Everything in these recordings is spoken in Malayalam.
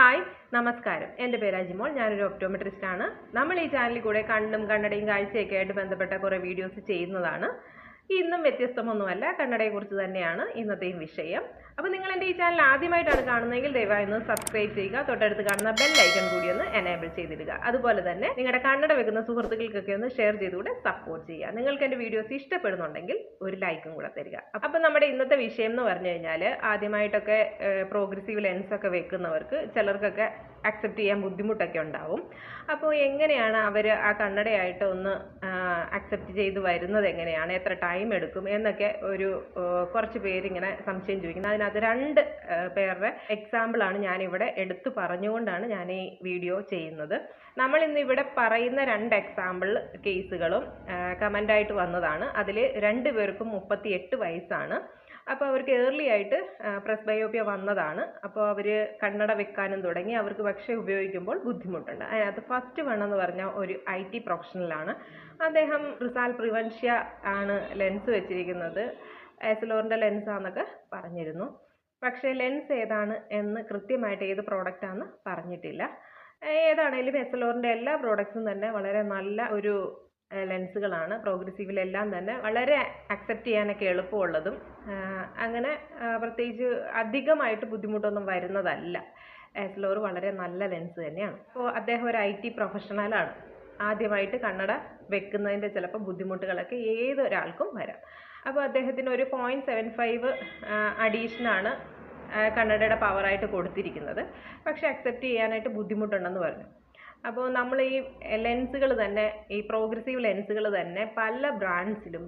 ഹായ് നമസ്കാരം. എന്റെ പേര് അജിമോൾ ഞാനൊരു ഒപ്റ്റോമെട്രിസ്റ്റ് ആണ്. നമ്മൾ ഈ ചാനലിൽ കൂടെ കണ്ണും കണ്ണടയും കാഴ്ചയൊക്കെ ആയിട്ട് ബന്ധപ്പെട്ട കുറേ വീഡിയോസ് ചെയ്യുന്നതാണ്. ഇന്നും വ്യത്യസ്തമൊന്നുമല്ല കണ്ണടയെക്കുറിച്ച് തന്നെയാണ് ഇന്നത്തെയും വിഷയം. അപ്പോൾ നിങ്ങൾ എന്റെ ഈ ചാനൽ ആദ്യമായിട്ടാണ് കാണുന്നതെങ്കിൽ ദയവായി ഒന്ന് സബ്സ്ക്രൈബ് ചെയ്യുക. തൊട്ടടുത്ത് കാണുന്ന ബെൽ ഐക്കൺ കൂടി ഒന്ന് എനേബിൾ ചെയ്തിടുക. അതുപോലെ തന്നെ നിങ്ങളുടെ കണ്ണട വെക്കുന്ന സുഹൃത്തുക്കൾക്കൊക്കെ ഒന്ന് ഷെയർ ചെയ്തുകൂടെ സപ്പോർട്ട് ചെയ്യുക. നിങ്ങൾക്ക് എന്റെ വീഡിയോസ് ഇഷ്ടപ്പെടുന്നുണ്ടെങ്കിൽ ഒരു ലൈക്കും കൂടെ തരിക. അപ്പോൾ നമ്മുടെ ഇന്നത്തെ വിഷയം എന്ന് പറഞ്ഞു കഴിഞ്ഞാൽ ആദ്യമായിട്ടൊക്കെ പ്രോഗ്രസീവ് ലെൻസ് ഒക്കെ വെക്കുന്നവർക്ക് ചിലർക്കൊക്കെ അക്സെപ്റ്റ് ചെയ്യാൻ ബുദ്ധിമുട്ടൊക്കെ ഉണ്ടാവും. അപ്പോൾ എങ്ങനെയാണ് അവർ ആ കണ്ണടയായിട്ട് ഒന്ന് അക്സെപ്റ്റ് ചെയ്ത് വരുന്നത്? എങ്ങനെയാണ്? എത്ര ടൈം എടുക്കും? എന്നൊക്കെ ഒരു കുറച്ച് പേരിങ്ങനെ സംശയം ചോദിക്കുന്നത് അതിനകത്ത് രണ്ട് ആ, പേരുടെ എക്സാമ്പിളാണ് ഞാനിവിടെ എടുത്തു പറഞ്ഞുകൊണ്ടാണ് ഞാൻ ഈ വീഡിയോ ചെയ്യുന്നത്. നമ്മൾ ഇന്ന് ഇവിടെ പറയുന്ന രണ്ട് എക്സാമ്പിൾ കേസുകളും കമന്റായിട്ട് വന്നതാണ്. അതിൽ രണ്ട് പേർക്കും മുപ്പത്തി എട്ട് വയസ്സാണ്. അപ്പോൾ അവർക്ക് ഏർലി ആയിട്ട് പ്രസ് ബയോപ്യ വന്നതാണ്. അപ്പോൾ അവർ കണ്ണട വെക്കാനും തുടങ്ങി. അവർക്ക് പക്ഷേ ഉപയോഗിക്കുമ്പോൾ ബുദ്ധിമുട്ടുണ്ട്. അതിനകത്ത് ഫസ്റ്റ് വൺ എന്ന് പറഞ്ഞാൽ ഒരു ഐ ടി പ്രൊഫഷണലാണ് അദ്ദേഹം റിസാൽ പ്രിവൻഷ്യ ആണ് ലെൻസ് വെച്ചിരിക്കുന്നത്. എസലോറിന്റെ ലെൻസാന്നൊക്കെ പറഞ്ഞിരുന്നു. പക്ഷേ ലെൻസ് ഏതാണ് എന്ന് കൃത്യമായിട്ട് ഏത് പ്രോഡക്റ്റാന്ന് പറഞ്ഞിട്ടില്ല. ഏതാണേലും എസലോറിന്റെ എല്ലാ പ്രോഡക്ട്സും തന്നെ വളരെ നല്ല ഒരു ലെൻസുകളാണ് പ്രോഗ്രസീവിലെല്ലാം തന്നെ വളരെ അക്സെപ്റ്റ് ചെയ്യാനൊക്കെ എളുപ്പമുള്ളതും. അങ്ങനെ പ്രത്യേകിച്ച് അധികമായിട്ട് ബുദ്ധിമുട്ടൊന്നും വരുന്നതല്ല. എസ്ലോർ വളരെ നല്ല ലെൻസ് തന്നെയാണ്. അപ്പോൾ അദ്ദേഹം ഒരു ഐ ടി പ്രൊഫഷണലാണ് ആദ്യമായിട്ട് കണ്ണട വെക്കുന്നതിന്റെ ചിലപ്പോൾ ബുദ്ധിമുട്ടുകളൊക്കെ ഏതൊരാൾക്കും വരാം. അപ്പോൾ അദ്ദേഹത്തിന് ഒരു പോയിന്റ് സെവൻ ഫൈവ് അഡീഷനാണ് കണ്ണടയുടെ പവറായിട്ട് കൊടുത്തിരിക്കുന്നത്. പക്ഷെ അക്സെപ്റ്റ് ചെയ്യാനായിട്ട് ബുദ്ധിമുട്ടുണ്ടെന്ന് പറഞ്ഞു. അപ്പോൾ നമ്മൾ ഈ ലെൻസുകൾ തന്നെ ഈ പ്രോഗ്രസീവ് ലെൻസുകൾ തന്നെ പല ബ്രാൻഡ്സിലും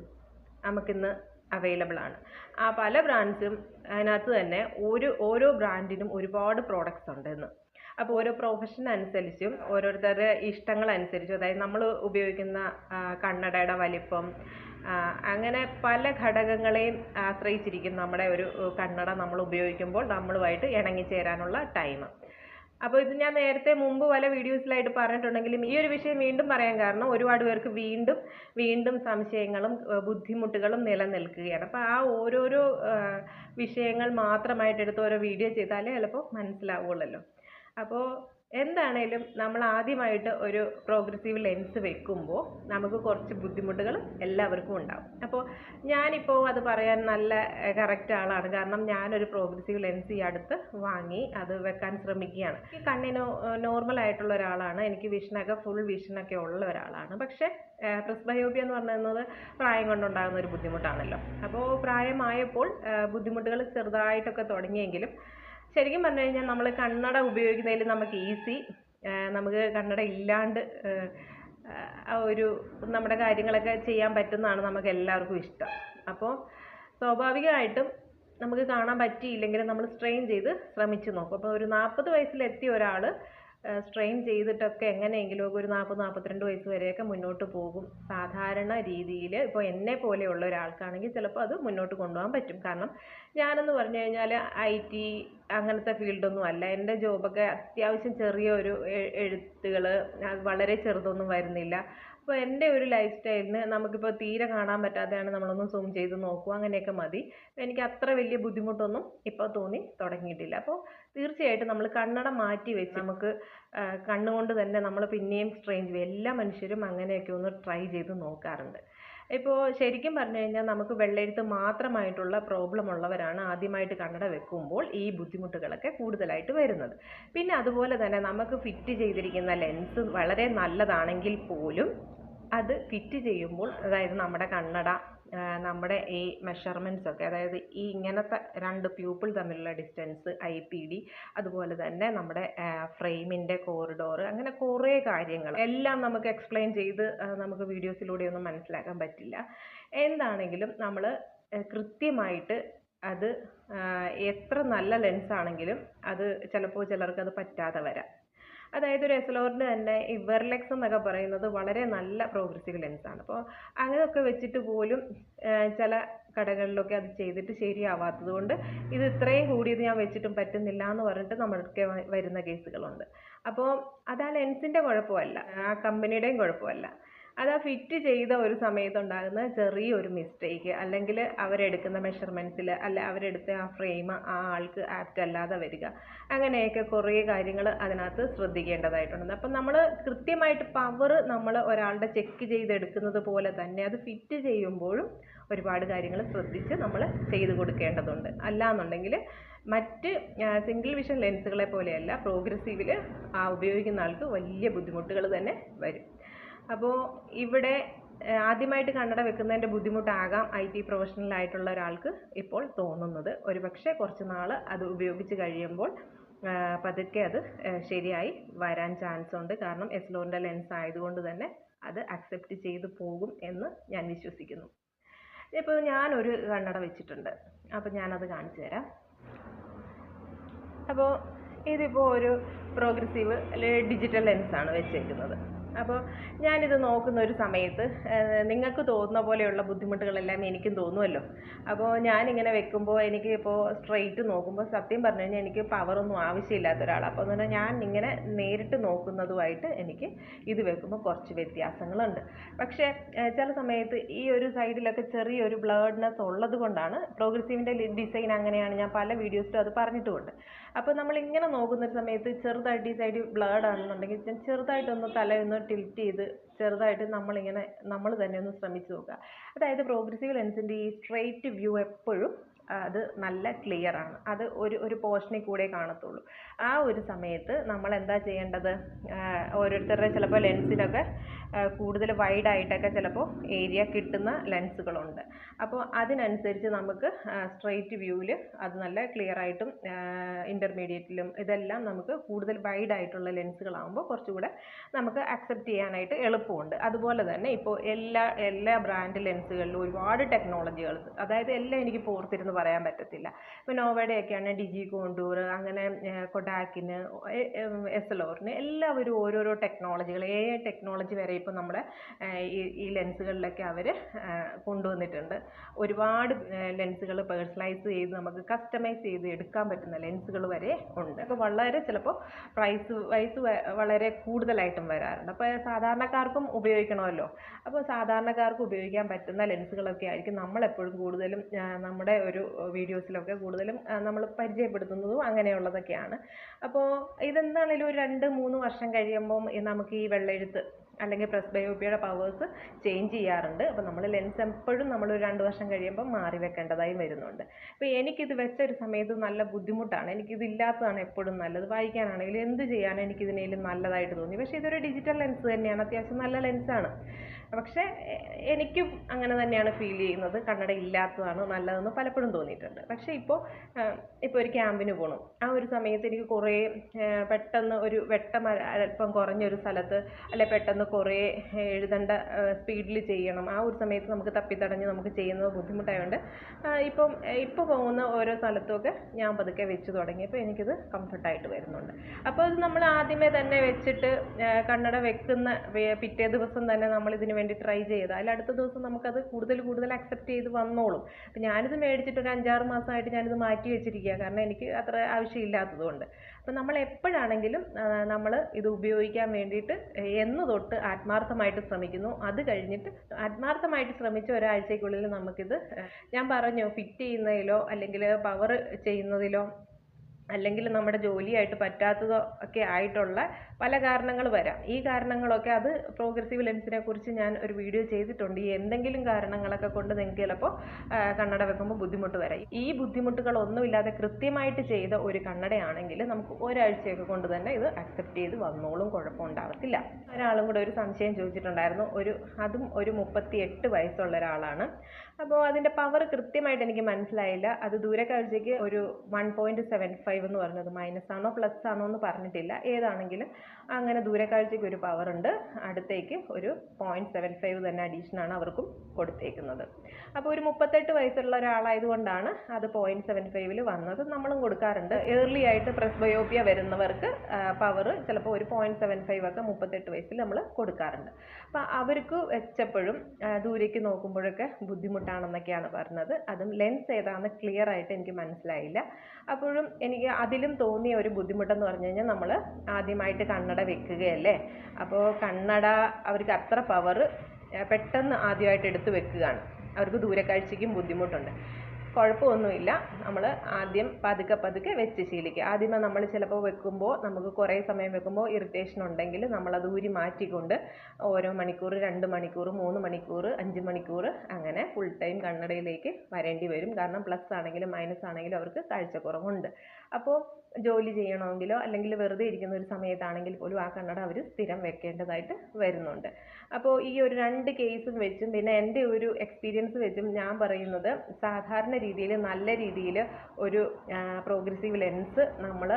നമുക്കിന്ന് അവൈലബിൾ ആണ്. ആ പല ബ്രാൻഡ്സും അതിനകത്ത് തന്നെ ഒരു ഓരോ ബ്രാൻഡിനും ഒരുപാട് പ്രോഡക്റ്റ്സ് ഉണ്ട് ഇന്ന് അപ്പോൾ ഓരോ പ്രൊഫഷൻ അനുസരിച്ചും ഓരോരുത്തരുടെ ഇഷ്ടങ്ങൾ അനുസരിച്ചും അതായത് നമ്മൾ ഉപയോഗിക്കുന്ന കണ്ണടയുടെ വലിപ്പം അങ്ങനെ പല ഘടകങ്ങളെയും ആശ്രയിച്ചിരിക്കും നമ്മുടെ ഒരു കണ്ണട നമ്മൾ ഉപയോഗിക്കുമ്പോൾ നമ്മളുമായിട്ട് ഇണങ്ങിച്ചേരാനുള്ള ടൈം. അപ്പോൾ ഇത് ഞാൻ നേരത്തെ മുമ്പ് പല വീഡിയോസിലായിട്ട് പറഞ്ഞിട്ടുണ്ടെങ്കിലും ഈ ഒരു വിഷയം വീണ്ടും പറയാൻ കാരണം ഒരുപാട് പേർക്ക് വീണ്ടും വീണ്ടും സംശയങ്ങളും ബുദ്ധിമുട്ടുകളും നിലനിൽക്കുകയാണ്. അപ്പോൾ ആ ഓരോരോ വിഷയങ്ങൾ മാത്രമായിട്ട് എടുത്ത് ഓരോ വീഡിയോ ചെയ്താലേ ചിലപ്പോൾ മനസ്സിലാവുള്ളല്ലോ അപ്പോൾ എന്താണേലും നമ്മൾ ആദ്യമായിട്ട് ഒരു പ്രോഗ്രസീവ് ലെൻസ് വെക്കുമ്പോൾ നമുക്ക് കുറച്ച് ബുദ്ധിമുട്ടുകൾ എല്ലാവർക്കും ഉണ്ടാവും. അപ്പോൾ ഞാനിപ്പോൾ അത് പറയാൻ നല്ല കറക്റ്റ് ആളാണ്. കാരണം ഞാനൊരു പ്രോഗ്രസീവ് ലെൻസ് ഈ അടുത്ത് വാങ്ങി അത് വെക്കാൻ ശ്രമിക്കുകയാണ്. ഈ കണ്ണിന് നോർമൽ ആയിട്ടുള്ള ഒരാളാണ്. എനിക്ക് വിഷനൊക്കെ ഫുൾ വിഷനൊക്കെ ഉള്ള ഒരാളാണ്. പക്ഷേ പ്രിസ്ബയോബിയ എന്ന് പറയുന്നത് പ്രായം കൊണ്ടുണ്ടാകുന്ന ഒരു ബുദ്ധിമുട്ടാണല്ലോ. അപ്പോൾ പ്രായമായപ്പോൾ ബുദ്ധിമുട്ടുകൾ ചെറുതായിട്ടൊക്കെ തുടങ്ങിയെങ്കിലും ശരിക്കും പറഞ്ഞു കഴിഞ്ഞാൽ നമ്മൾ കണ്ണട ഉപയോഗിക്കുന്നതിൽ നമുക്ക് ഈസി നമുക്ക് കണ്ണട ഇല്ലാണ്ട് ആ ഒരു നമ്മുടെ കാര്യങ്ങളൊക്കെ ചെയ്യാൻ പറ്റുന്നതാണ് നമുക്ക് എല്ലാവർക്കും ഇഷ്ടം. അപ്പോൾ സ്വാഭാവികമായിട്ടും നമുക്ക് കാണാൻ പറ്റിയില്ലെങ്കിൽ നമ്മൾ സ്ട്രെയിൻ ചെയ്ത് ശ്രമിച്ചു നോക്കും. അപ്പോൾ ഒരു നാൽപ്പത് വയസ്സിലെത്തിയ ഒരാൾ സ്ട്രെയിൻ ചെയ്തിട്ടൊക്കെ എങ്ങനെയെങ്കിലും ഒരു നാൽപ്പത് നാൽപ്പത്തിരണ്ട് വയസ്സ് വരെയൊക്കെ മുന്നോട്ട് പോകും. സാധാരണ രീതിയിൽ ഇപ്പോൾ എന്നെ പോലെയുള്ള ഒരാൾക്കാണെങ്കിൽ ചിലപ്പോൾ അത് മുന്നോട്ട് കൊണ്ടുപോകാൻ പറ്റും. കാരണം ഞാനെന്ന് പറഞ്ഞു കഴിഞ്ഞാൽ ഐ ടി അങ്ങനത്തെ ഫീൽഡൊന്നും അല്ല. എന്റെ ജോബൊക്കെ അത്യാവശ്യം ചെറിയ ഒരു എഴുത്തുകൾ വളരെ ചെറുതൊന്നും വരുന്നില്ല. അപ്പോൾ എന്റെ ഒരു ലൈഫ് സ്റ്റൈലിന് നമുക്കിപ്പോൾ തീരെ കാണാൻ പറ്റാതെയാണ് നമ്മളൊന്ന് സൂം ചെയ്ത് നോക്കുക അങ്ങനെയൊക്കെ മതി. എനിക്ക് അത്ര വലിയ ബുദ്ധിമുട്ടൊന്നും ഇപ്പോൾ തോന്നി തുടങ്ങിയിട്ടില്ല. അപ്പോൾ തീർച്ചയായിട്ടും നമ്മൾ കണ്ണട മാറ്റി വെച്ച് നമുക്ക് കണ്ണുകൊണ്ട് തന്നെ നമ്മൾ പിന്നെയും സ്ട്രെയിൻ ചെയ്യും. എല്ലാ മനുഷ്യരും അങ്ങനെയൊക്കെ ഒന്ന് ട്രൈ ചെയ്ത് നോക്കാറുണ്ട്. ഇപ്പോൾ ശരിക്കും പറഞ്ഞു കഴിഞ്ഞാൽ നമുക്ക് വെള്ളെഴുത്ത് മാത്രമായിട്ടുള്ള പ്രോബ്ലം ഉള്ളവരാണ് ആദ്യമായിട്ട് കണ്ണട വെക്കുമ്പോൾ ഈ ബുദ്ധിമുട്ടുകളൊക്കെ കൂടുതലായിട്ട് വരുന്നത്. പിന്നെ അതുപോലെ തന്നെ നമുക്ക് ഫിറ്റ് ചെയ്തിരിക്കുന്ന ലെൻസ് വളരെ നല്ലതാണെങ്കിൽ പോലും അത് ഫിറ്റ് ചെയ്യുമ്പോൾ അതായത് നമ്മുടെ കണ്ണട നമ്മുടെ ഈ മെഷർമെന്റ്സ് ഒക്കെ അതായത് ഈ ഇങ്ങനത്തെ രണ്ട് പ്യൂപ്പിൾ തമ്മിലുള്ള ഡിസ്റ്റൻസ് ഐ പി ഡി അതുപോലെ തന്നെ നമ്മുടെ ഫ്രെയിമിന്റെ കോറിഡോർ അങ്ങനെ കുറേ കാര്യങ്ങൾ എല്ലാം നമുക്ക് എക്സ്പ്ലെയിൻ ചെയ്ത് നമുക്ക് വീഡിയോസിലൂടെ ഒന്നും മനസ്സിലാക്കാൻ പറ്റില്ല. എന്താണെങ്കിലും നമ്മൾ കൃത്യമായിട്ട് അത് എത്ര നല്ല ലെൻസ് ആണെങ്കിലും അത് ചിലപ്പോൾ ചിലർക്ക് അത് പറ്റാതെ വരാം. അതായത് ഒരു എസലോറിന് തന്നെ ഈ എന്നൊക്കെ പറയുന്നത് വളരെ നല്ല പ്രോഗ്രസീവ് ലെൻസാണ് അപ്പോൾ അങ്ങനെയൊക്കെ വെച്ചിട്ട് പോലും ചില കടകളിലൊക്കെ അത് ചെയ്തിട്ട് ശരിയാവാത്തത് കൊണ്ട് ഇത് ഇത്രയും കൂടിയത് ഞാൻ വെച്ചിട്ടും പറ്റുന്നില്ല എന്ന് പറഞ്ഞിട്ട് നമ്മൾക്ക് വരുന്ന കേസുകളുണ്ട്. അപ്പോൾ അത് ആ ലെൻസിന്റെ കുഴപ്പമല്ല. ആ കമ്പനിയുടെയും കുഴപ്പമല്ല. അത് ആ ഫിറ്റ് ചെയ്ത ഒരു സമയത്തുണ്ടാകുന്ന ചെറിയൊരു മിസ്റ്റേക്ക് അല്ലെങ്കിൽ അവരെടുക്കുന്ന മെഷർമെന്റ്സിൽ അല്ല അവരെടുത്ത ആ ഫ്രെയിം ആ ആൾക്ക് ആപ്റ്റ് അല്ലാതെ വരിക. അങ്ങനെയൊക്കെ കുറേ കാര്യങ്ങൾ അതിനകത്ത് ശ്രദ്ധിക്കേണ്ടതായിട്ടുണ്ട്. അപ്പം നമ്മൾ കൃത്യമായിട്ട് പവർ നമ്മൾ ഒരാളുടെ ചെക്ക് ചെയ്തെടുക്കുന്നത് പോലെ തന്നെ അത് ഫിറ്റ് ചെയ്യുമ്പോഴും ഒരുപാട് കാര്യങ്ങൾ ശ്രദ്ധിച്ച് നമ്മൾ ചെയ്തു കൊടുക്കേണ്ടതുണ്ട്. അല്ലാന്നുണ്ടെങ്കിൽ മറ്റ് സിംഗിൾ വിഷൻ ലെൻസുകളെ പോലെയല്ല പ്രോഗ്രസീവിൽ ആ ഉപയോഗിക്കുന്ന ആൾക്ക് വലിയ ബുദ്ധിമുട്ടുകൾ തന്നെ വരും. അപ്പോൾ ഇവിടെ ആദ്യമായിട്ട് കണ്ണട വെക്കുന്നതിന്റെ ബുദ്ധിമുട്ടാകാം ഐ ടി പ്രൊഫഷണൽ ആയിട്ടുള്ള ഒരാൾക്ക് ഇപ്പോൾ തോന്നുന്നത്. ഒരുപക്ഷെ കുറച്ച് നാൾ അത് ഉപയോഗിച്ച് കഴിയുമ്പോൾ പതുക്കെ അത് ശരിയായി വരാൻ ചാൻസ് ഉണ്ട്. കാരണം എസ്ലോറിന്റെ ലെൻസ് ആയതുകൊണ്ട് തന്നെ അത് അക്സെപ്റ്റ് ചെയ്തു പോകും എന്ന് ഞാൻ വിശ്വസിക്കുന്നു. ഇപ്പോൾ ഞാനൊരു കണ്ണട വെച്ചിട്ടുണ്ട്. അപ്പോൾ ഞാനത് കാണിച്ചു തരാം. അപ്പോൾ ഇതിപ്പോൾ ഒരു പ്രോഗ്രസീവ് ഡിജിറ്റൽ ലെൻസാണ് വെച്ചേക്കുന്നത്. അപ്പോൾ ഞാനിത് നോക്കുന്ന ഒരു സമയത്ത് നിങ്ങൾക്ക് തോന്നുന്ന പോലെയുള്ള ബുദ്ധിമുട്ടുകളെല്ലാം എനിക്കും തോന്നുമല്ലോ അപ്പോൾ ഞാനിങ്ങനെ വെക്കുമ്പോൾ എനിക്ക് ഇപ്പോൾ സ്ട്രെയിറ്റ് നോക്കുമ്പോൾ സത്യം പറഞ്ഞു കഴിഞ്ഞാൽ എനിക്ക് പവറൊന്നും ആവശ്യമില്ലാത്ത ഒരാളാണ് അപ്പോൾ എന്ന് പറഞ്ഞാൽ ഞാൻ ഇങ്ങനെ നേരിട്ട് നോക്കുന്നതുമായിട്ട് എനിക്ക് ഇത് വെക്കുമ്പോൾ കുറച്ച് വ്യത്യാസങ്ങളുണ്ട്. പക്ഷേ ചില സമയത്ത് ഈ ഒരു സൈഡിലൊക്കെ ചെറിയൊരു ബ്ലേഡ്നെസ് ഉള്ളത് കൊണ്ടാണ് പ്രോഗ്രസീവിന്റെ ഡിസൈൻ അങ്ങനെയാണ് ഞാൻ പല വീഡിയോസിലും അത് പറഞ്ഞിട്ടുമുണ്ട്. അപ്പോൾ നമ്മൾ ഇങ്ങനെ നോക്കുന്ന ഒരു സമയത്ത് ചെറുതായിട്ട് ഈ സൈഡ് ബ്ലേഡ് ആണെന്നുണ്ടെങ്കിൽ ചെറുതായിട്ട് ചെറുതായിട്ടൊന്ന് തലയൊന്ന് ടിൽറ്റ് ചെയ്ത് ചെറുതായിട്ട് നമ്മളിങ്ങനെ നമ്മൾ തന്നെ ഒന്ന് ശ്രമിച്ച് നോക്കുക. അതായത് പ്രോഗ്രസീവ് ലെൻസിന്റെ ഈ സ്ട്രെയിറ്റ് വ്യൂ എപ്പോഴും അത് നല്ല ക്ലിയർ ആണ്. അത് ഒരു ഒരു പോർഷനിൽ കൂടെ കാണത്തുള്ളൂ. ആ ഒരു സമയത്ത് നമ്മൾ എന്താ ചെയ്യേണ്ടത്? ഓരോരുത്തരുടെ ചിലപ്പോൾ ലെൻസിനൊക്കെ കൂടുതൽ വൈഡായിട്ടൊക്കെ ചിലപ്പോൾ ഏരിയ കിട്ടുന്ന ലെൻസുകളുണ്ട് അപ്പോൾ അതിനനുസരിച്ച് നമുക്ക് സ്ട്രെയിറ്റ് വ്യൂവിൽ അത് നല്ല ക്ലിയർ ആയിട്ടും ഇന്റർമീഡിയറ്റിലും ഇതെല്ലാം നമുക്ക് കൂടുതൽ വൈഡ് ആയിട്ടുള്ള ലെൻസുകളാകുമ്പോൾ കുറച്ചുകൂടെ നമുക്ക് അക്സെപ്റ്റ് ചെയ്യാനായിട്ട് എളുപ്പമുണ്ട്. അതുപോലെ തന്നെ ഇപ്പോൾ എല്ലാ എല്ലാ ബ്രാൻഡ് ലെൻസുകളിലും ഒരുപാട് ടെക്നോളജികൾ അതായത് എല്ലാം എനിക്ക് പോർത്തിരുന്ന് പറയാൻ പറ്റത്തില്ല. ഇപ്പോൾ നോവയുടെയൊക്കെയാണ് ഡിജി കോണ്ടൂർ അങ്ങനെ കൊഡാക്കിന് എസ് എൽ ഓറിന് എല്ലാവരും ഓരോരോ ടെക്നോളജികൾ എ ഐ ടെക്നോളജി വരെ ഇപ്പോൾ നമ്മുടെ ഈ ലെൻസുകളിലൊക്കെ അവർ കൊണ്ടുവന്നിട്ടുണ്ട്. ഒരുപാട് ലെൻസുകൾ പേഴ്സണലൈസ് ചെയ്ത് നമുക്ക് കസ്റ്റമൈസ് ചെയ്ത് എടുക്കാൻ പറ്റുന്ന ലെൻസുകൾ വരെ ഉണ്ട്. അപ്പോൾ വളരെ ചിലപ്പോൾ പ്രൈസ് വൈസ് വളരെ കൂടുതലായിട്ടും വരാറുണ്ട്. അപ്പോൾ സാധാരണക്കാർക്കും ഉപയോഗിക്കണമല്ലോ. അപ്പോൾ സാധാരണക്കാർക്ക് ഉപയോഗിക്കാൻ പറ്റുന്ന ലെൻസുകളൊക്കെ ആയിരിക്കും നമ്മളെപ്പോഴും കൂടുതലും നമ്മുടെ ഒരു വീഡിയോസിലൊക്കെ കൂടുതലും നമ്മൾ പരിചയപ്പെടുത്തുന്നതും അങ്ങനെയുള്ളതൊക്കെയാണ്. അപ്പോൾ ഇതെന്താണെങ്കിലും ഒരു രണ്ട് മൂന്ന് വർഷം കഴിയുമ്പം നമുക്ക് ഈ വെള്ളെഴുത്ത് അല്ലെങ്കിൽ പ്രസ് ബയോപ്പിയുടെ പവേഴ്സ് ചേഞ്ച് ചെയ്യാറുണ്ട്. അപ്പോൾ നമ്മൾ ലെൻസ് എപ്പോഴും നമ്മൾ ഒരു രണ്ട് വർഷം കഴിയുമ്പോൾ മാറി വെക്കേണ്ടതായി വരുന്നുണ്ട്. അപ്പോൾ എനിക്കിത് വെച്ച ഒരു സമയത്ത് നല്ല ബുദ്ധിമുട്ടാണ്. എനിക്കിത് ഇല്ലാത്തതാണ് എപ്പോഴും നല്ലത്. വായിക്കാനാണെങ്കിലും എന്ത് ചെയ്യാനും എനിക്കിതിനേലും നല്ലതായിട്ട് തോന്നി. പക്ഷേ ഇതൊരു ഡിജിറ്റൽ ലെൻസ് തന്നെയാണ്. അത്യാവശ്യം നല്ല ലെൻസാണ് പക്ഷേ എനിക്കും അങ്ങനെ തന്നെയാണ് ഫീൽ ചെയ്യുന്നത്. കണ്ണട ഇല്ലാത്തതാണ് നല്ലതെന്ന് പലപ്പോഴും തോന്നിയിട്ടുണ്ട്. പക്ഷേ ഇപ്പോൾ ഇപ്പോൾ ഒരു ക്യാമ്പിന് പോകണം ആ ഒരു സമയത്ത് എനിക്ക് കുറേ പെട്ടെന്ന് ഒരു വെട്ടം അല്പം കുറഞ്ഞൊരു സ്ഥലത്ത് അല്ലെ പെട്ടെന്ന് കുറേ എഴുതേണ്ട സ്പീഡിൽ ചെയ്യണം. ആ ഒരു സമയത്ത് നമുക്ക് തപ്പിത്തടഞ്ഞ് നമുക്ക് ചെയ്യുന്നത് ബുദ്ധിമുട്ടായതുകൊണ്ട് ഇപ്പം ഇപ്പോൾ പോകുന്ന ഓരോ സ്ഥലത്തുമൊക്കെ ഞാൻ പതുക്കെ വെച്ച് തുടങ്ങിയപ്പോൾ എനിക്കിത് കംഫർട്ടായിട്ട് വരുന്നുണ്ട്. അപ്പോൾ അത് നമ്മൾ ആദ്യമേ തന്നെ വെച്ചിട്ട് കണ്ണട വെക്കുന്ന പിറ്റേ ദിവസം തന്നെ നമ്മൾ ഇതിന് വേണ്ടി ട്രൈ ചെയ്താൽ അടുത്ത ദിവസം നമുക്കത് കൂടുതൽ കൂടുതൽ അക്സെപ്റ്റ് ചെയ്ത് വന്നോളും. അപ്പം ഞാനിത് മേടിച്ചിട്ട് ഒരു അഞ്ചാറ് മാസമായിട്ട് ഞാനിത് മാറ്റി വെച്ചിരിക്കുക കാരണം എനിക്ക് അത്ര ആവശ്യമില്ലാത്തതുകൊണ്ട്. അപ്പം നമ്മൾ എപ്പോഴാണെങ്കിലും നമ്മൾ ഇത് ഉപയോഗിക്കാൻ വേണ്ടിയിട്ട് എന്ന് തൊട്ട് ആത്മാർത്ഥമായിട്ട് ശ്രമിക്കുന്നു. അത് കഴിഞ്ഞിട്ട് ആത്മാർത്ഥമായിട്ട് ശ്രമിച്ച ഒരാഴ്ചയ്ക്കുള്ളിൽ നമുക്കിത് ഞാൻ പറഞ്ഞു ഫിറ്റ് ചെയ്യുന്നതിലോ അല്ലെങ്കിൽ പവർ ചെയ്യുന്നതിലോ അല്ലെങ്കിൽ നമ്മുടെ ജോലിയായിട്ട് പറ്റാത്തതോ ഒക്കെ ആയിട്ടുള്ള പല കാരണങ്ങൾ വരാം. ഈ കാരണങ്ങളൊക്കെ അത് പ്രോഗ്രസീവ് ലെൻസിനെ കുറിച്ച് ഞാൻ ഒരു വീഡിയോ ചെയ്തിട്ടുണ്ട്. ഈ എന്തെങ്കിലും കാരണങ്ങളൊക്കെ കൊണ്ട് നിങ്ങൾക്ക് ചിലപ്പോൾ കണ്ണട വെക്കുമ്പോൾ ബുദ്ധിമുട്ട് വരാം. ഈ ബുദ്ധിമുട്ടുകളൊന്നുമില്ലാതെ കൃത്യമായിട്ട് ചെയ്ത ഒരു കണ്ണടയാണെങ്കിൽ നമുക്ക് ഒരാഴ്ചയൊക്കെ കൊണ്ട് തന്നെ ഇത് അക്സെപ്റ്റ് ചെയ്ത് വന്നോളും കുഴപ്പമുണ്ടാവത്തില്ല ഒരാളും കൂടെ ഒരു സംശയം ചോദിച്ചിട്ടുണ്ടായിരുന്നു. ഒരു അതും ഒരു മുപ്പത്തി എട്ട് വയസ്സുള്ള ഒരാളാണ്. അപ്പോൾ അതിന്റെ പവർ കൃത്യമായിട്ട് എനിക്ക് മനസ്സിലായില്ല. അത് ദൂരക്കാഴ്ചയ്ക്ക് ഒരു വൺ പോയിന്റ് സെവൻ ഫൈവ് എന്ന് പറഞ്ഞത്. മൈനസ് ആണോ പ്ലസ് ആണോ എന്ന് പറഞ്ഞിട്ടില്ല. ഏതാണെങ്കിലും അങ്ങനെ ദൂരക്കാഴ്ചയ്ക്ക് ഒരു പവർ ഉണ്ട്. അടുത്തേക്ക് ഒരു പോയിന്റ് സെവൻ ഫൈവ് തന്നെ അഡീഷൻ ആണ് അവർക്കും കൊടുത്തേക്കുന്നത്. അപ്പോൾ ഒരു മുപ്പത്തെട്ട് വയസ്സുള്ള ഒരാളായതുകൊണ്ടാണ് അത് പോയിന്റ് സെവൻ ഫൈവിൽ വന്നത്. നമ്മളും കൊടുക്കാറുണ്ട്. ഏർലി ആയിട്ട് പ്രസ്ബയോപ്പിയ വരുന്നവർക്ക് പവർ ചിലപ്പോൾ ഒരു പോയിന്റ് സെവൻ ഫൈവ് ഒക്കെ മുപ്പത്തെട്ട് വയസ്സിൽ നമ്മൾ കൊടുക്കാറുണ്ട്. അപ്പോൾ അവർക്ക് വെച്ചപ്പോഴും ദൂരേക്ക് നോക്കുമ്പോഴൊക്കെ ബുദ്ധിമുട്ടാണെന്നൊക്കെയാണ് പറഞ്ഞത്. അതും ലെൻസ് ഏതാണെന്ന് ക്ലിയർ ആയിട്ട് എനിക്ക് മനസ്സിലായില്ല. അപ്പോഴും എനിക്ക് എനിക്ക് അതിലും തോന്നിയ ഒരു ബുദ്ധിമുട്ടെന്ന് പറഞ്ഞു കഴിഞ്ഞാൽ നമ്മൾ ആദ്യമായിട്ട് കണ്ണട വെക്കുകയല്ലേ? അപ്പോൾ കണ്ണട അവർക്ക് അത്ര പവർ പെട്ടെന്ന് ആദ്യമായിട്ട് എടുത്ത് വെക്കുകയാണ്. അവർക്ക് ദൂരക്കാഴ്ചയ്ക്കും ബുദ്ധിമുട്ടുണ്ട്. കുഴപ്പമൊന്നുമില്ല. നമ്മൾ ആദ്യം പതുക്കെ പതുക്കെ വെച്ച് ശീലിക്കുക. ആദ്യമേ നമ്മൾ ചിലപ്പോൾ വെക്കുമ്പോൾ നമുക്ക് കുറേ സമയം വെക്കുമ്പോൾ ഇറിറ്റേഷൻ ഉണ്ടെങ്കിൽ നമ്മളത് ഊരി മാറ്റിക്കൊണ്ട് ഓരോ മണിക്കൂർ രണ്ട് മണിക്കൂർ മൂന്ന് മണിക്കൂർ അഞ്ച് മണിക്കൂർ അങ്ങനെ ഫുൾ ടൈം കണ്ണടയിലേക്ക് വരേണ്ടി വരും. കാരണം പ്ലസ് ആണെങ്കിലും മൈനസ് ആണെങ്കിലും അവർക്ക് കാഴ്ചക്കുറവുണ്ട്. അപ്പോൾ ജോലി ചെയ്യണമെങ്കിലോ അല്ലെങ്കിൽ വെറുതെ ഇരിക്കുന്ന ഒരു സമയത്താണെങ്കിൽ പോലും ആ കണ്ണട അവർ സ്ഥിരം വെക്കേണ്ടതായിട്ട് വരുന്നുണ്ട്. അപ്പോൾ ഈ ഒരു രണ്ട് കേസും വെച്ചും പിന്നെ എന്റെ ഒരു എക്സ്പീരിയൻസ് വെച്ചും ഞാൻ പറയുന്നത് സാധാരണ രീതിയിൽ നല്ല രീതിയിൽ ഒരു പ്രോഗ്രസീവ് ലെൻസ് നമ്മൾ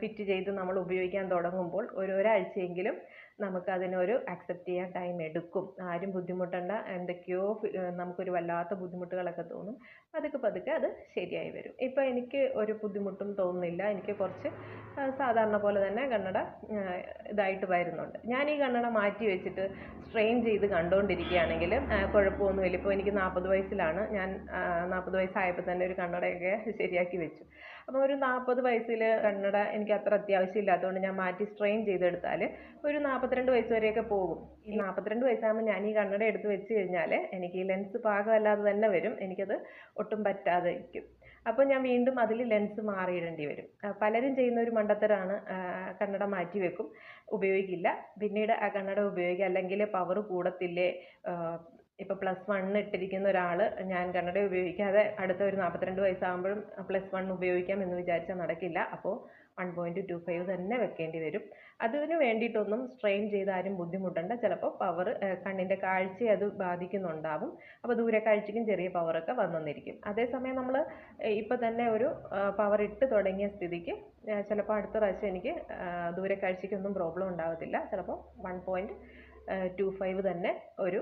ഫിറ്റ് ചെയ്ത് നമ്മൾ ഉപയോഗിക്കാൻ തുടങ്ങുമ്പോൾ ഒരു ഒരാഴ്ചയെങ്കിലും നമുക്ക് അതിനൊരു അക്സെപ്റ്റ് ചെയ്യാൻ ടൈം എടുക്കും. ആരും ബുദ്ധിമുട്ടണ്ട. എന്തൊക്കെയോ നമുക്കൊരു വല്ലാത്ത ബുദ്ധിമുട്ടുകളൊക്കെ തോന്നും. പതുക്കെ പതുക്കെ അത് ശരിയായി വരും. ഇപ്പോൾ എനിക്ക് ഒരു ബുദ്ധിമുട്ടും തോന്നുന്നില്ല. എനിക്ക് കുറച്ച് സാധാരണ പോലെ തന്നെ കണ്ണട ഇതായിട്ട് വരുന്നുണ്ട്. ഞാൻ ഈ കണ്ണട മാറ്റി വെച്ചിട്ട് സ്ട്രെയിൻ ചെയ്ത് കണ്ടുകൊണ്ടിരിക്കുകയാണെങ്കിൽ കുഴപ്പമൊന്നുമില്ല. ഇപ്പോൾ എനിക്ക് നാൽപ്പത് വയസ്സിലാണ്. ഞാൻ നാൽപ്പത് വയസ്സായപ്പോൾ തന്നെ ഒരു കണ്ണടയൊക്കെ ശരിയാക്കി വെച്ചു. അപ്പോൾ ഒരു നാൽപ്പത് വയസ്സിൽ കണ്ണട എനിക്ക് അത്ര അത്യാവശ്യമില്ലാത്തതുകൊണ്ട് ഞാൻ മാറ്റി സ്ട്രെയിൻ ചെയ്തെടുത്താൽ ഒരു നാൽപ്പത്തിരണ്ട് വയസ്സ് വരെയൊക്കെ പോകും. ഈ നാൽപ്പത്തിരണ്ട് വയസ്സാകുമ്പോൾ ഞാൻ ഈ കണ്ണട എടുത്ത് വെച്ച് കഴിഞ്ഞാൽ എനിക്ക് ഈ ലെൻസ് പാകമല്ലാതെ തന്നെ വരും. എനിക്കത് ഒട്ടും പറ്റാതെ ഇരിക്കും അപ്പോൾ ഞാൻ വീണ്ടും അതിൽ ലെൻസ് മാറിയിടേണ്ടി വരും. പലരും ചെയ്യുന്ന ഒരു മണ്ടത്തരാണ് കണ്ണട മാറ്റി വെക്കും. ഉപയോഗിക്കില്ല. പിന്നീട് ആ കണ്ണട ഉപയോഗിക്കുക. അല്ലെങ്കിൽ പവർ കൂടത്തില്ലേ? ഇപ്പോൾ പ്ലസ് വൺ ഇട്ടിരിക്കുന്ന ഒരാൾ ഞാൻ കണ്ണട ഉപയോഗിക്കാതെ അടുത്ത ഒരു നാൽപ്പത്തിരണ്ട് വയസ്സാകുമ്പോഴും പ്ലസ് വൺ ഉപയോഗിക്കാം എന്ന് വിചാരിച്ചാൽ നടക്കില്ല. അപ്പോൾ വൺ പോയിന്റ് ടു ഫൈവ് തന്നെ വെക്കേണ്ടി വരും. അതിന് വേണ്ടിയിട്ടൊന്നും സ്ട്രെയിൻ ചെയ്ത് ആരും ബുദ്ധിമുട്ടണ്ട. ചിലപ്പോൾ പവർ കണ്ണിന്റെ കാഴ്ചയെ അത് ബാധിക്കുന്നുണ്ടാവും. അപ്പോൾ ദൂരക്കാഴ്ചയ്ക്കും ചെറിയ പവറൊക്കെ വന്നെന്നിരിക്കും. അതേസമയം നമ്മൾ ഇപ്പോൾ തന്നെ ഒരു പവർ ഇട്ട് തുടങ്ങിയ സ്ഥിതിക്ക് ചിലപ്പോൾ അടുത്ത പ്രാവശ്യം എനിക്ക് ദൂരക്കാഴ്ചയ്ക്കൊന്നും പ്രോബ്ലം ഉണ്ടാകത്തില്ല ചിലപ്പോൾ വൺ പോയിന്റ് ടു ഫൈവ് തന്നെ ഒരു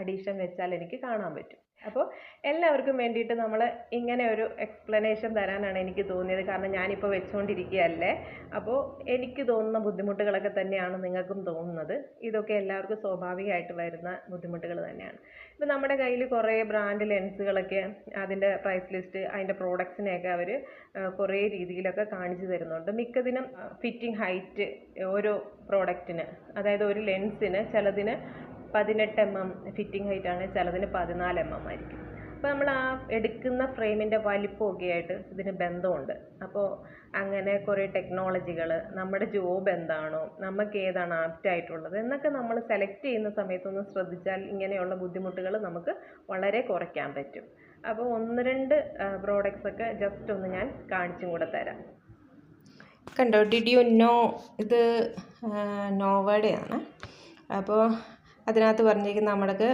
അഡീഷൻ വെച്ചാൽ എനിക്ക് കാണാൻ പറ്റും. അപ്പോൾ എല്ലാവർക്കും വേണ്ടിയിട്ട് നമ്മൾ ഇങ്ങനെ ഒരു എക്സ്പ്ലനേഷൻ തരാനാണ് എനിക്ക് തോന്നിയത്. കാരണം ഞാനിപ്പോൾ വെച്ചുകൊണ്ടിരിക്കുകയല്ലേ. അപ്പോൾ എനിക്ക് തോന്നുന്ന ബുദ്ധിമുട്ടുകളൊക്കെ തന്നെയാണ് നിങ്ങൾക്കും തോന്നുന്നത്. ഇതൊക്കെ എല്ലാവർക്കും സ്വാഭാവികമായിട്ട് വരുന്ന ബുദ്ധിമുട്ടുകൾ തന്നെയാണ്. ഇപ്പോൾ നമ്മുടെ കയ്യിൽ കുറേ ബ്രാൻഡ് ലെൻസുകളൊക്കെ അതിന്റെ പ്രൈസ് ലിസ്റ്റ് അതിന്റെ പ്രോഡക്ട്സിനെയൊക്കെ അവർ കുറേ രീതിയിലൊക്കെ കാണിച്ചു തരുന്നുണ്ട്. മിക്കതിനും ഫിറ്റിംഗ് ഹൈറ്റ് ഓരോ പ്രോഡക്റ്റിന് അതായത് ഒരു ലെൻസിന് ചിലതിന് പതിനെട്ട് എം എം ഫിറ്റിംഗ് ആണ്. ചിലതിന് പതിനാല് എം എം ആയിരിക്കും. അപ്പോൾ നമ്മൾ ആ എടുക്കുന്ന ഫ്രെയിമിന്റെ വലിപ്പമൊക്കെ ആയിട്ട് ഇതിന് ബന്ധമുണ്ട്. അപ്പോൾ അങ്ങനെ കുറേ ടെക്നോളജികൾ നമ്മുടെ ജോബ് എന്താണോ നമുക്ക് ഏതാണ് ആപ്റ്റ് ആയിട്ടുള്ളത് എന്നൊക്കെ നമ്മൾ സെലക്ട് ചെയ്യുന്ന സമയത്തൊന്ന് ശ്രദ്ധിച്ചാൽ ഇങ്ങനെയുള്ള ബുദ്ധിമുട്ടുകൾ നമുക്ക് വളരെ കുറയ്ക്കാൻ പറ്റും. അപ്പോൾ ഒന്ന് രണ്ട് പ്രോഡക്റ്റ്സ് ഒക്കെ ജസ്റ്റ് ഒന്ന് ഞാൻ കാണിച്ചും കൂടെ തരാം. കണ്ടോ ഡിഡ് യു നോ ഇത് നോവേഡയാണ് അപ്പോൾ അതിനകത്ത് പറഞ്ഞിരിക്കുന്ന നമ്മൾക്ക്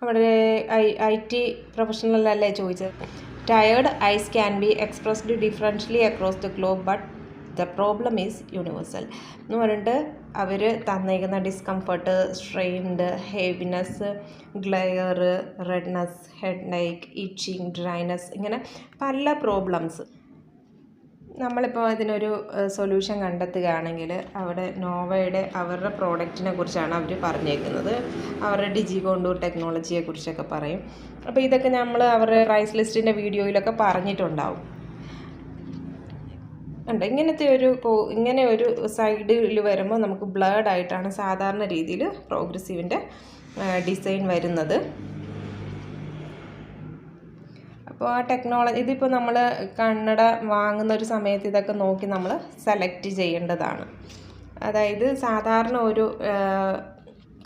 നമ്മുടെ ഐ ഐ ടി പ്രൊഫഷണലല്ലേ ചോദിച്ചത്? Tired eyes can be expressed differentially across the globe but the problem is universal എന്ന് പറഞ്ഞിട്ട് അവർ തന്നേക്കുന്ന discomfort strained heaviness glare redness head നൈക്ക് ഇച്ചിങ് ഡ്രൈനെസ് ഇങ്ങനെ പല പ്രോബ്ലംസ് നമ്മളിപ്പോൾ ഇതിനൊരു സൊല്യൂഷൻ കണ്ടെത്തുകയാണെങ്കിൽ അവിടെ നോവയുടെ അവരുടെ പ്രോഡക്റ്റിനെ കുറിച്ചാണ് അവർ പറഞ്ഞേക്കുന്നത്. അവരുടെ ഡിജി കോണ്ടൂർ ടെക്നോളജിയെ കുറിച്ചൊക്കെ പറയും. അപ്പോൾ ഇതൊക്കെ നമ്മൾ അവരുടെ പ്രൈസ് ലിസ്റ്റിന്റെ വീഡിയോയിലൊക്കെ പറഞ്ഞിട്ടുണ്ടാവും. ഉണ്ട് ഇങ്ങനത്തെ ഒരു ഇങ്ങനെ ഒരു സൈഡിൽ വരുമ്പോൾ നമുക്ക് ബ്ലേഡ് ആയിട്ടാണ് സാധാരണ രീതിയിൽ പ്രോഗ്രസീവിന്റെ ഡിസൈൻ വരുന്നത്. അപ്പോൾ ആ ടെക്നോളജി ഇതിപ്പോൾ നമ്മൾ കണ്ണട വാങ്ങുന്ന ഒരു സമയത്ത് ഇതൊക്കെ നോക്കി നമ്മൾ സെലക്ട് ചെയ്യേണ്ടതാണ്. അതായത് സാധാരണ ഒരു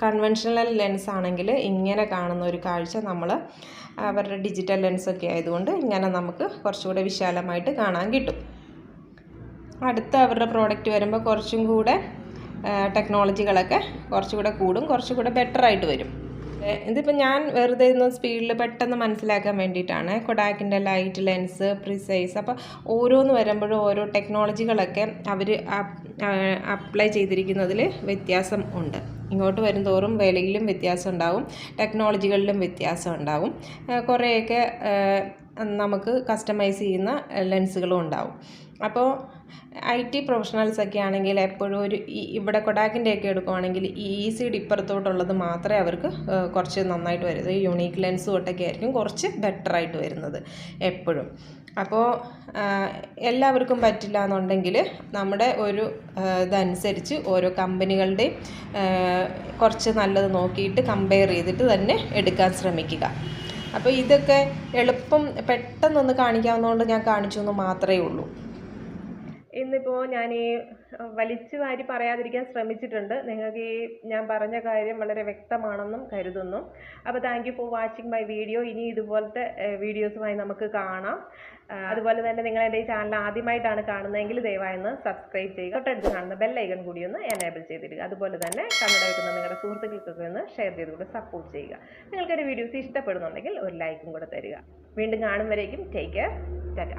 കൺവെൻഷണൽ ലെൻസ് ആണെങ്കിൽ ഇങ്ങനെ കാണുന്ന ഒരു കാഴ്ച നമ്മൾ അവരുടെ ഡിജിറ്റൽ ലെൻസൊക്കെ ആയതുകൊണ്ട് ഇങ്ങനെ നമുക്ക് കുറച്ചുകൂടെ വിശാലമായിട്ട് കാണാൻ കിട്ടും. അടുത്ത അവരുടെ പ്രോഡക്റ്റ് വരുമ്പോൾ കുറച്ചും കൂടെ ടെക്നോളജികളൊക്കെ കുറച്ചുകൂടെ കൂടും കുറച്ചുകൂടെ ബെറ്ററായിട്ട് വരും. ഇതിപ്പോൾ ഞാൻ വെറുതെ ഒന്ന് സ്പീഡിൽ പെട്ടെന്ന് മനസ്സിലാക്കാൻ വേണ്ടിയിട്ടാണ്. കൊഡാക്കിന്റെ ലൈറ്റ് ലെൻസ് പ്രിസൈസ് അപ്പോൾ ഓരോന്ന് വരുമ്പോഴും ഓരോ ടെക്നോളജികളൊക്കെ അവർ അപ്ലൈ ചെയ്തിരിക്കുന്നതിൽ വ്യത്യാസം ഉണ്ട്. ഇങ്ങോട്ട് വരുംതോറും വിലയിലും വ്യത്യാസം ഉണ്ടാവും ടെക്നോളജികളിലും വ്യത്യാസം ഉണ്ടാവും. കുറേയൊക്കെ നമുക്ക് കസ്റ്റമൈസ് ചെയ്യുന്ന ലെൻസുകളും ഉണ്ടാവും. അപ്പോൾ ഐ ടി പ്രൊഫഷണൽസ് ഒക്കെ ആണെങ്കിൽ എപ്പോഴും ഒരു ഇവിടെ കൊടാക്കിന്റെ ഒക്കെ എടുക്കുവാണെങ്കിൽ ഈസിയുടെ ഇപ്പുറത്തോട്ടുള്ളത് മാത്രമേ അവർക്ക് കുറച്ച് നന്നായിട്ട് വരുന്നത് യുണീക്ക് ലെൻസ് തൊട്ടൊക്കെ ആയിരിക്കും കുറച്ച് ബെറ്റർ ആയിട്ട് വരുന്നത് എപ്പോഴും. അപ്പോൾ എല്ലാവർക്കും പറ്റില്ല എന്നുണ്ടെങ്കിൽ നമ്മുടെ ഒരു ഇതനുസരിച്ച് ഓരോ കമ്പനികളുടെയും കുറച്ച് നല്ലത് നോക്കിയിട്ട് കമ്പയർ ചെയ്തിട്ട് തന്നെ എടുക്കാൻ ശ്രമിക്കുക. അപ്പോൾ ഇതൊക്കെ എളുപ്പം പെട്ടെന്നൊന്ന് കാണിക്കാവുന്നതുകൊണ്ട് ഞാൻ കാണിച്ചു എന്ന് മാത്രമേ ഉള്ളൂ. ഇന്നിപ്പോൾ ഞാൻ ഈ വലിച്ചു വാരി പറയാതിരിക്കാൻ ശ്രമിച്ചിട്ടുണ്ട്. നിങ്ങൾക്ക് ഈ ഞാൻ പറഞ്ഞ കാര്യം വളരെ വ്യക്തമാണെന്നും കരുതുന്നു. അപ്പോൾ thank you for watching my video ഇനി ഇതുപോലത്തെ വീഡിയോസുമായി നമുക്ക് കാണാം. അതുപോലെ തന്നെ നിങ്ങൾ എന്റെ ഈ ചാനൽ ആദ്യമായിട്ടാണ് കാണുന്നതെങ്കിൽ ദയവായി ഒന്ന് സബ്സ്ക്രൈബ് ചെയ്യുക. തൊട്ടടുത്ത് കാണുന്ന ബെല്ലൈക്കൺ കൂടി ഒന്ന് എനേബിൾ ചെയ്തിരിക്കുക അതുപോലെ തന്നെ കന്നഡ വരുന്ന നിങ്ങളുടെ സുഹൃത്തുക്കൾക്കൊക്കെ ഒന്ന് ഷെയർ ചെയ്തുകൊണ്ട് സപ്പോർട്ട് ചെയ്യുക. നിങ്ങൾക്ക് എന്റെ വീഡിയോസ് ഇഷ്ടപ്പെടുന്നുണ്ടെങ്കിൽ ഒരു ലൈക്കും കൂടെ തരിക. വീണ്ടും കാണും വരേക്കും. Take care Tata